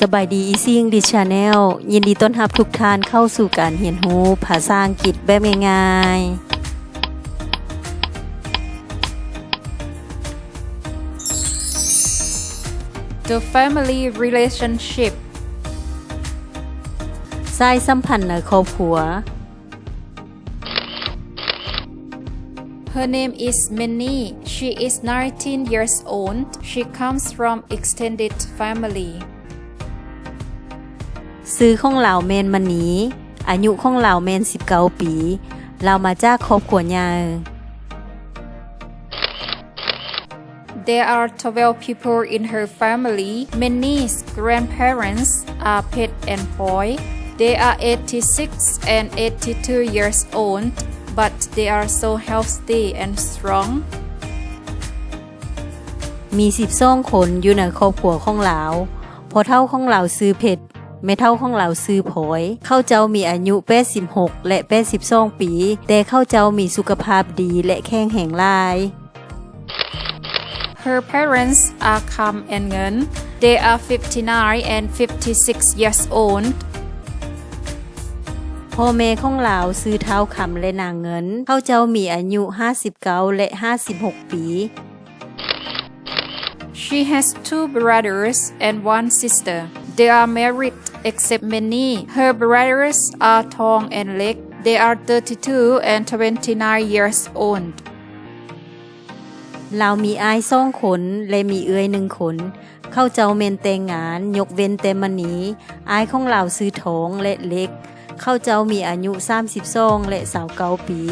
สบายดีอีซิงดิชาแนลยินดีต้อนรับทุกท่านเข้าสู่การเรียนรู้ภาษาอังกฤษแบบง่ายๆ The family relationship สายสัมพันธ์ในครอบครัว Her name is Minnie. She is 19 years old. She comes from extended family. ซื้อของเหล่าแมนมันนี้อายุของเหล่าแมน19ปี เรามาจากครอบครัวใหญ่ There are 12 people in her family. Minnie's grandparents are Pet and Boy. They are 86 and 82 years old, but they are so healthy and strong. มี12คนอยู่ในครอบครัวของเราพอเท่าของเราซื้อเพชร แม่เท่าของเราซื้อผอย เข้าเจ้ามีอายุ86และ82ปี แต่เข้าเจ้ามีสุขภาพดีและแข็งแรงหลาย Her parents are Kam and Ngen. They are 59 and 56 years old. พ่อแม่ของเราซื้อเท้าคำและนางเงิน เข้าเจ้ามีอายุ 59 และ 56 ปี She has two brothers and one sister. They are married except Minnie. Her brothers are Tong and Lek. They are 32 and 29 years old. เรามีอายสองคนและมีเอื้อยหนึ่งคนเข้าเจ้าเมนแต่งงาน ยกเว้นแต่มันนี้อายของเราซื้อทองและเล็ก เข้าเจ้ามีอายุ32และ29ปี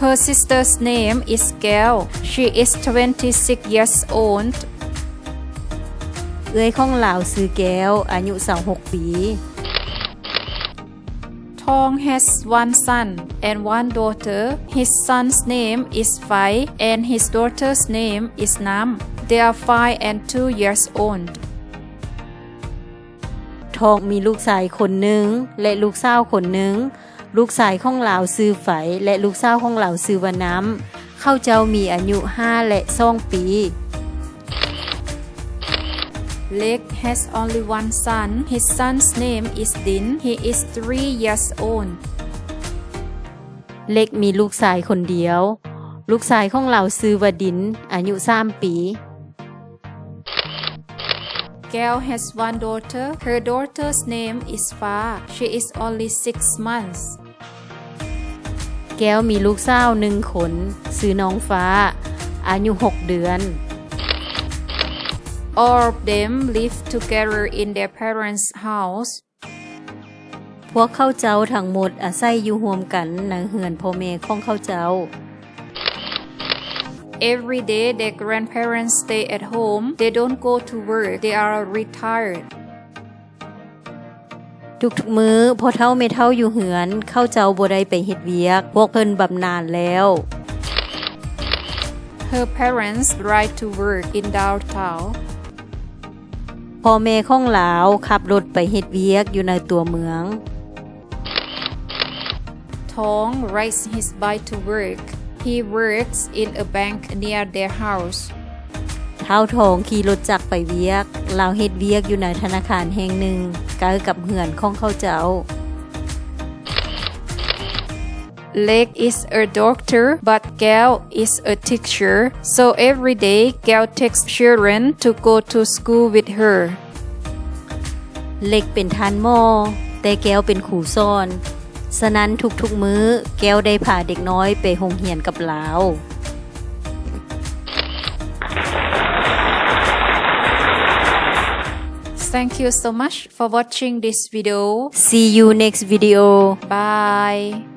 Her sister's name is Gail. She is 26 years old. เอื้อยของเราซื้อแก้ว อายุ26ปี Tong has one son and one daughter. His son's name is Fai and his daughter's name is Nam. They are 5 and 2 years old. ทองมีลูกชายคนหนึ่งและลูกสาวคนหนึ่งลูกชายของเราซื้อไฝและลูกสาวของเราซื้อวาน้ำเข้าเจ้ามีอายุ 5 และ2ปี Lek has only one son. His son's name is Din. He is 3 years old. เล็กมีลูกชายคนเดียว ลูกชายของเราซื้อวดิน อายุ3ปี Gail has one daughter. Her daughter's name is Fa. She is only 6 months. แก้วมีลูกสาวหนึ่งคน ซื้อน้องฟ้า อายุ6เดือน All of them live together in their parents' house. พวกเข้าเจ้าทั้งหมดอาศัยอยู่รวมกันในเฮือนพ่อแม่ของเข้าเจ้า Every day, their grandparents stay at home. They don't go to work. They are retired. ทุกๆมื้อพอเท่าเมเท่าอยู่เหือน เข้าเจ้าบ่ได้ไปเฮ็ดเวียก พวกเพิ่นบำนาญแล้ว Her parents ride to work in downtown. พ่อแม่ของหลาวขับรถไปเฮ็ดเวียกอยู่ในตัวเมือง Tong rides his bike to work. He works in a bank near their house. เท้าทองขี่รถจักรไปเวียกลาวเฮ็ดเวียกอยู่ในธนาคารแห่งหนึ่งใกล้กับเหือนของเขาเจ้า Lek is a doctor, but Gail is a teacher. So every day, Gail takes children to go to school with her. เล็กเป็นทานหมอแต่แก้วเป็นครูสอน ฉะนั้นทุกๆมื้อแก้วได้พาเด็กน้อยไปโรงเรียนกับลาว Thank you so much for watching this video. See you next video Bye.